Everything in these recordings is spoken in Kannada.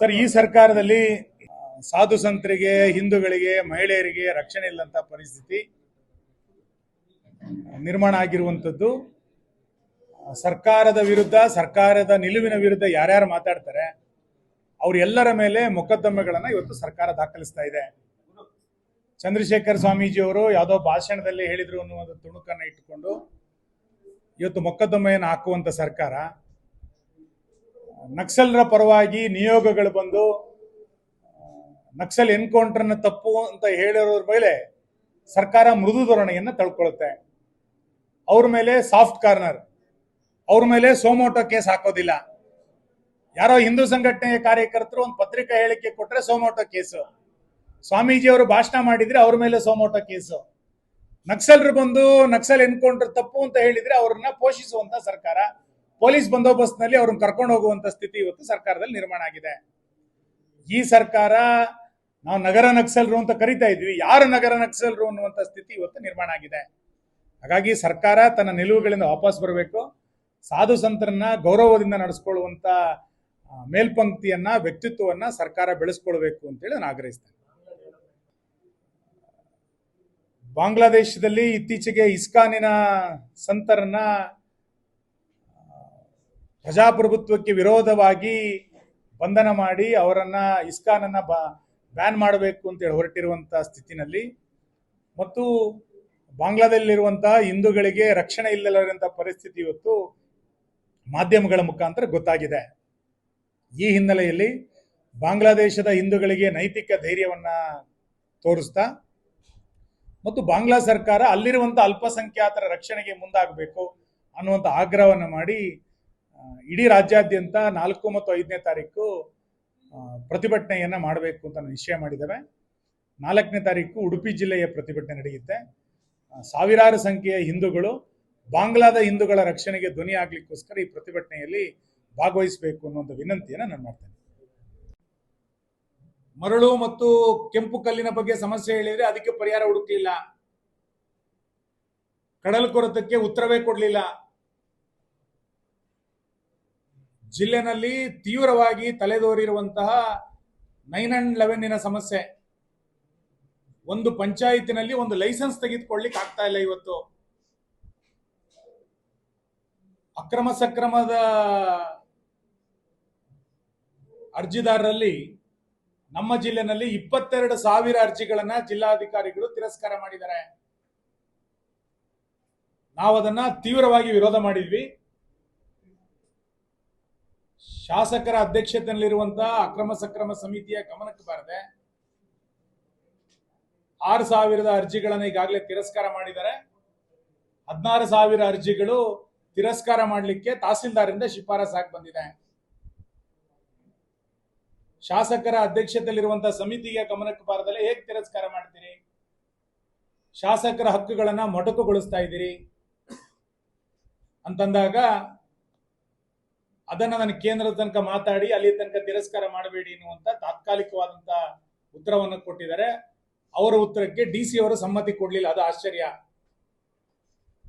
ಸರ್, ಈ ಸರ್ಕಾರದಲ್ಲಿ ಸಾಧು ಸಂತರಿಗೆ, ಹಿಂದೂಗಳಿಗೆ, ಮಹಿಳೆಯರಿಗೆ ರಕ್ಷಣೆ ಇಲ್ಲಂತ ಪರಿಸ್ಥಿತಿ ನಿರ್ಮಾಣ ಆಗಿರುವಂಥದ್ದು ಸರ್ಕಾರದ ವಿರುದ್ಧ, ಸರ್ಕಾರದ ನಿಲುವಿನ ವಿರುದ್ಧ ಯಾರ್ಯಾರು ಮಾತಾಡ್ತಾರೆ, ಅವರೆಲ್ಲರ ಮೇಲೆ ಮೊಕದ್ದಮೆಗಳನ್ನ ಇವತ್ತು ಸರ್ಕಾರ ದಾಖಲಿಸ್ತಾ ಇದೆ. ಚಂದ್ರಶೇಖರ್ ಸ್ವಾಮೀಜಿ ಅವರು ಯಾವುದೋ ಭಾಷಣದಲ್ಲಿ ಹೇಳಿದ್ರು ಅನ್ನುವಂಥ ತುಣುಕನ್ನ ಇಟ್ಟುಕೊಂಡು, ಇವತ್ತು ಮೊಕದ್ದಮೆಯನ್ನು ಹಾಕುವಂತ ಸರ್ಕಾರ ನಕ್ಸಲರ ಪರವಾಗಿ ನಿಯೋಗಗಳು ಬಂದು ನಕ್ಸಲ್ ಎನ್ಕೌಂಟರ್ನ ತಪ್ಪು ಅಂತ ಹೇಳಿರೋದ್ರ ಮೇಲೆ ಸರ್ಕಾರ ಮೃದು ಧೋರಣೆಯನ್ನು ತಳ್ಕೊಳ್ಳುತ್ತೆ ಅವ್ರ ಮೇಲೆ ಸಾಫ್ಟ್ ಕಾರ್ನರ್, ಅವ್ರ ಮೇಲೆ ಸೋಮೋಟೋ ಕೇಸ್ ಹಾಕೋದಿಲ್ಲ. ಯಾರೋ ಹಿಂದೂ ಸಂಘಟನೆಯ ಕಾರ್ಯಕರ್ತರು ಒಂದು ಪತ್ರಿಕಾ ಹೇಳಿಕೆ ಕೊಟ್ರೆ ಸೋಮೋಟೋ ಕೇಸು. ಸ್ವಾಮೀಜಿ ಅವರು ಭಾಷಣ ಮಾಡಿದ್ರೆ ಅವ್ರ ಮೇಲೆ ಸೋಮೋಟೋ ಕೇಸು. ನಕ್ಸಲ್ರು ಬಂದು ನಕ್ಸಲ್ ಎನ್ಕೌಂಟರ್ ತಪ್ಪು ಅಂತ ಹೇಳಿದ್ರೆ ಅವ್ರನ್ನ ಪೋಷಿಸುವಂತ ಸರ್ಕಾರ. ಪೊಲೀಸ್ ಬಂದೋಬಸ್ತ್ನಲ್ಲಿ ಅವ್ರನ್ನ ಕರ್ಕೊಂಡು ಹೋಗುವಂತ ಸ್ಥಿತಿ ಇವತ್ತು ಸರ್ಕಾರದಲ್ಲಿ ನಿರ್ಮಾಣ ಆಗಿದೆ. ಈ ಸರ್ಕಾರ ನಾವು ನಗರ ನಕ್ಸಲರು ಅಂತ ಕರಿತಾ ಇದ್ವಿ. ಯಾರು ನಗರ ನಕ್ಸಲರು ಅನ್ನುವಂತ ಸ್ಥಿತಿ ಇವತ್ತು ನಿರ್ಮಾಣ ಆಗಿದೆ. ಹಾಗಾಗಿ ಸರ್ಕಾರ ತನ್ನ ನಿಲುವುಗಳಿಂದ ವಾಪಸ್ ಬರಬೇಕು. ಸಾಧು ಸಂತರನ್ನ ಗೌರವದಿಂದ ನಡೆಸ್ಕೊಳ್ಳುವಂತ ಆ, ಮೇಲ್ಪಂಕ್ತಿಯನ್ನ ವ್ಯಕ್ತಿತ್ವವನ್ನ ಸರ್ಕಾರ ಬೆಳೆಸ್ಕೊಳ್ಬೇಕು ಅಂತೇಳಿ ನಾನು ಆಗ್ರಹಿಸ್ತೇನೆ. ಬಾಂಗ್ಲಾದೇಶದಲ್ಲಿ ಇತ್ತೀಚೆಗೆ ಇಸ್ಕಾನಿನ ಸಂತರನ್ನ ಪ್ರಜಾಪ್ರಭುತ್ವಕ್ಕೆ ವಿರೋಧವಾಗಿ ಬಂಧನ ಮಾಡಿ ಅವರನ್ನ, ಇಸ್ಕಾನನ್ನ ಬ್ಯಾನ್ ಮಾಡಬೇಕು ಅಂತೇಳಿ ಹೊರಟಿರುವಂಥ ಸ್ಥಿತಿನಲ್ಲಿ. ಮತ್ತು ಬಾಂಗ್ಲಾದಲ್ಲಿರುವಂತಹ ಹಿಂದೂಗಳಿಗೆ ರಕ್ಷಣೆ ಇಲ್ಲದಂಥ ಪರಿಸ್ಥಿತಿ ಇವತ್ತು ಮಾಧ್ಯಮಗಳ ಮುಖಾಂತರ ಗೊತ್ತಾಗಿದೆ. ಈ ಹಿನ್ನೆಲೆಯಲ್ಲಿ ಬಾಂಗ್ಲಾದೇಶದ ಹಿಂದೂಗಳಿಗೆ ನೈತಿಕ ಧೈರ್ಯವನ್ನ ತೋರಿಸ್ತಾ ಮತ್ತು ಬಾಂಗ್ಲಾ ಸರ್ಕಾರ ಅಲ್ಲಿರುವಂಥ ಅಲ್ಪಸಂಖ್ಯಾತರ ರಕ್ಷಣೆಗೆ ಮುಂದಾಗಬೇಕು ಅನ್ನುವಂಥ ಆಗ್ರಹವನ್ನು ಮಾಡಿ ಇಡೀ ರಾಜ್ಯಾದ್ಯಂತ ನಾಲ್ಕು ಮತ್ತು ಐದನೇ ತಾರೀಕು ಪ್ರತಿಭಟನೆಯನ್ನು ಮಾಡಬೇಕು ಅಂತ ನಿಶ್ಚಯ ಮಾಡಿದ್ದೇವೆ. ನಾಲ್ಕನೇ ತಾರೀಕು ಉಡುಪಿ ಜಿಲ್ಲೆಯ ಪ್ರತಿಭಟನೆ ನಡೆಯುತ್ತೆ. ಸಾವಿರಾರು ಸಂಖ್ಯೆಯ ಹಿಂದೂಗಳು ಬಾಂಗ್ಲಾದ ಹಿಂದೂಗಳ ರಕ್ಷಣೆಗೆ ಧ್ವನಿ ಆಗ್ಲಿಕ್ಕೋಸ್ಕರ ಈ ಪ್ರತಿಭಟನೆಯಲ್ಲಿ ಭಾಗವಹಿಸಬೇಕು ಅನ್ನುವಂಥ ವಿನಂತಿಯನ್ನು ನಾನು ಮಾಡ್ತೇನೆ. ಮರಳು ಮತ್ತು ಕೆಂಪು ಕಲ್ಲಿನ ಬಗ್ಗೆ ಸಮಸ್ಯೆ ಹೇಳಿದ್ರೆ ಅದಕ್ಕೆ ಪರಿಹಾರ ಹುಡುಕಲಿಲ್ಲ. ಕಡಲ್ ಕೊರತಕ್ಕೆ ಉತ್ತರವೇ ಕೊಡ್ಲಿಲ್ಲ. ಜಿಲ್ಲೆನಲ್ಲಿ ತೀವ್ರವಾಗಿ ತಲೆದೋರಿರುವಂತಹ ನೈನ್ ಅಂಡ್ ಲೆವೆನ್ನಿನ ಸಮಸ್ಯೆ. ಒಂದು ಪಂಚಾಯತಿನಲ್ಲಿ ಒಂದು ಲೈಸೆನ್ಸ್ ತೆಗೆದುಕೊಳ್ಳಿಕ್ ಆಗ್ತಾ ಇಲ್ಲ ಇವತ್ತು. ಅಕ್ರಮ ಸಕ್ರಮದ ಅರ್ಜಿದಾರರಲ್ಲಿ ನಮ್ಮ ಜಿಲ್ಲೆನಲ್ಲಿ ಇಪ್ಪತ್ತೆರಡು ಸಾವಿರ ಅರ್ಜಿಗಳನ್ನ ಜಿಲ್ಲಾಧಿಕಾರಿಗಳು ತಿರಸ್ಕಾರ ಮಾಡಿದ್ದಾರೆ. ನಾವು ಅದನ್ನ ತೀವ್ರವಾಗಿ ವಿರೋಧ ಮಾಡಿದ್ವಿ. ಶಾಸಕರ ಅಧ್ಯಕ್ಷತೆಯಲ್ಲಿರುವಂತಹ ಅಕ್ರಮ ಸಕ್ರಮ ಸಮಿತಿಯ ಗಮನಕ್ಕೆ ಬಾರದೆ ಆರು ಸಾವಿರದ ಅರ್ಜಿಗಳನ್ನ ಈಗಾಗಲೇ ತಿರಸ್ಕಾರ ಮಾಡಿದ್ದಾರೆ. ಹದಿನಾರು ಸಾವಿರ ಅರ್ಜಿಗಳು ತಿರಸ್ಕಾರ ಮಾಡಲಿಕ್ಕೆ ತಹಸೀಲ್ದಾರಿಂದ ಶಿಫಾರಸಾಗಿ ಬಂದಿದೆ. ಶಾಸಕರ ಅಧ್ಯಕ್ಷತೆಯಲ್ಲಿರುವಂತಹ ಸಮಿತಿಗೆ ಗಮನಕ್ಕೆ ಬಾರದಲ್ಲೇ ಹೇಗೆ ತಿರಸ್ಕಾರ ಮಾಡ್ತೀರಿ? ಶಾಸಕರ ಹಕ್ಕುಗಳನ್ನ ಮೊಟಕುಗೊಳಿಸ್ತಾ ಇದ್ದೀರಿ. ಅಂತಂದಾಗ ಅದನ್ನ ನಾನು ಕೇಂದ್ರದ ತನಕ ಮಾತಾಡಿ, ಅಲ್ಲಿ ತನಕ ತಿರಸ್ಕಾರ ಮಾಡಬೇಡಿ ಎನ್ನುವಂತ ತಾತ್ಕಾಲಿಕವಾದಂತ ಉತ್ತರವನ್ನು ಕೊಟ್ಟಿದ್ದಾರೆ. ಅವರ ಉತ್ತರಕ್ಕೆ ಡಿ ಸಿ ಅವರು ಸಮ್ಮತಿ ಕೊಡ್ಲಿಲ್ಲ. ಅದು ಆಶ್ಚರ್ಯ.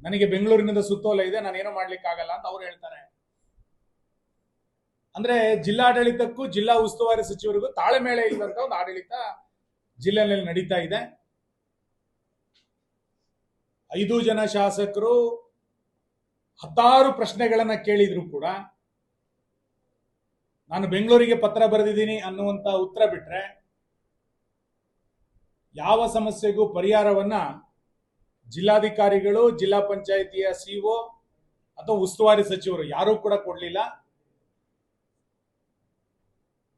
ನನಗೆ ಬೆಂಗಳೂರಿನಿಂದ ಸುತ್ತೋಲ ಇದೆ, ನಾನೇನು ಮಾಡ್ಲಿಕ್ಕೆ ಆಗಲ್ಲ ಅಂತ ಅವ್ರು ಹೇಳ್ತಾರೆ. ಅಂದ್ರೆ ಜಿಲ್ಲಾಡಳಿತಕ್ಕೂ ಜಿಲ್ಲಾ ಉಸ್ತುವಾರಿ ಸಚಿವರಿಗೂ ತಾಳೆಮೇಳೆ ಇಲ್ಲದಂತ ಒಂದು ಆಡಳಿತ ಜಿಲ್ಲೆಯಲ್ಲಿ ನಡೀತಾ ಇದೆ. ಐದು ಜನ ಶಾಸಕರು ಹತ್ತಾರು ಪ್ರಶ್ನೆಗಳನ್ನ ಕೇಳಿದ್ರು ಕೂಡ ನಾನು ಬೆಂಗಳೂರಿಗೆ ಪತ್ರ ಬರೆದಿದ್ದೀನಿ ಅನ್ನುವಂತ ಉತ್ತರ ಬಿಟ್ರೆ ಯಾವ ಸಮಸ್ಯೆಗೂ ಪರಿಹಾರವನ್ನ ಜಿಲ್ಲಾಧಿಕಾರಿಗಳು, ಜಿಲ್ಲಾ ಪಂಚಾಯಿತಿಯ ಸಿಒ ಅಥವಾ ಉಸ್ತುವಾರಿ ಸಚಿವರು ಯಾರೂ ಕೂಡ ಕೊಡ್ಲಿಲ್ಲ.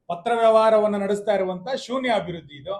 ಪತ್ರ ವ್ಯವಹಾರವನ್ನು ನಡೆಸ್ತಾ ಇರುವಂತ ಶೂನ್ಯ ಅಭಿವೃದ್ಧಿ ಇದು.